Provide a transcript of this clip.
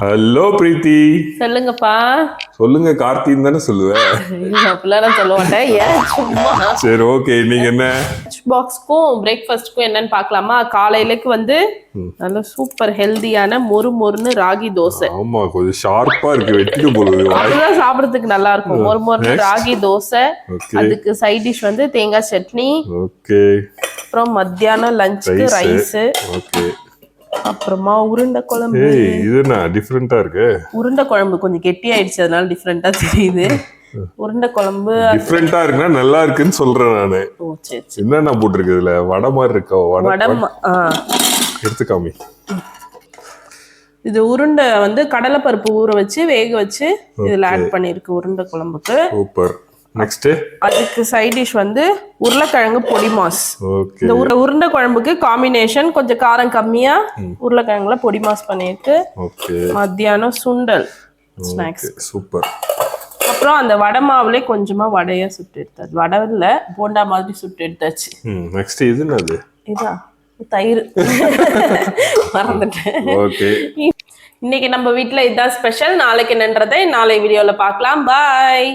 Hello பிரீத்தி சொல்லுங்கப்பா. சொல்லுங்க கார்த்தின்னு தானே சொல்லுவேன் அப்படிலாம் நான் சொல்ல மாட்டேன். ஏன் சும்மா? சரி ஓகே நீங்க என்ன? பாக்ஸ்க்கும் பிரேக்ஃபாஸ்ட்க்கும் என்னன்னு பார்க்கலாமா? காலையிலக்கு வந்து நல்ல சூப்பர் ஹெல்தியான மொறு மொறுன்னு ராகி தோசை. ஆமா கொஞ்சம் ஷார்ப்பா இருக்கு வெட்டிட்டு போகுது அதுதான் சாப்பிடறதுக்கு நல்லா இருக்கும் மொறு மொறுன்னு. ராகி தோசை. அதுக்கு சைட் டிஷ் வந்து தேங்காய் சட்னி. ஓகே அப்புறம் மத்தியானம் லஞ்சுக்கு ரைஸ் ஓகே அப்புறமா உருண்டை குழம்பு. இது என்ன டிஃப்ரெண்டா இருக்கு? உருண்டை குழம்பு கொஞ்சம் கெட்டி ஆயிடுச்சு அதனால டிஃப்ரெண்டா தெரியுது. உருண்டை குழம்பு டிஃப்ரெண்டா இருக்குன்னா நல்லா இருக்குன்னு சொல்றேன் நானு. என்னென்ன போட்டிருக்கு இதுல? வடை மாதிரி இருக்கா? வடை எடுத்து காமி. இது உருண்டை வந்து கடலைப்பருப்பு ஊற வச்சு வேக வச்சு இதுல ஆட் பண்ணிருக்கு உருண்டை குழம்புக்கு. சூப்பர். நெக்ஸ்ட் அதுக்கு சைட் டிஷ் வந்து உருளைக்கிழங்கு பொடி மாஸ். இந்த உருண்டை உருண்டை குழம்புக்கு காம்பினேஷன் கொஞ்சம் காரம் கம்மியா உருளைக்கிழங்குல பொடி மாஸ் ஓகே மத்தியானம் சுண்டல் ஸ்நாக்ஸ் சூப்பர் அப்புறம் அந்த வடை மாவுலே கொஞ்சமா வடையா சுட்டு எடுத்தாச்சு. வடை இல்ல போண்டா மாதிரி சுட்டு எடுத்தாச்சு. நெக்ஸ்ட் இது என்னது? இதா? தயிர். மறந்துட்டேன். ஓகே இன்னைக்கு நம்ம வீட்ல இதுதான் ஸ்பெஷல் நாளைக்கு என்னன்றதை நாளை வீடியோல பார்க்கலாம். பாய்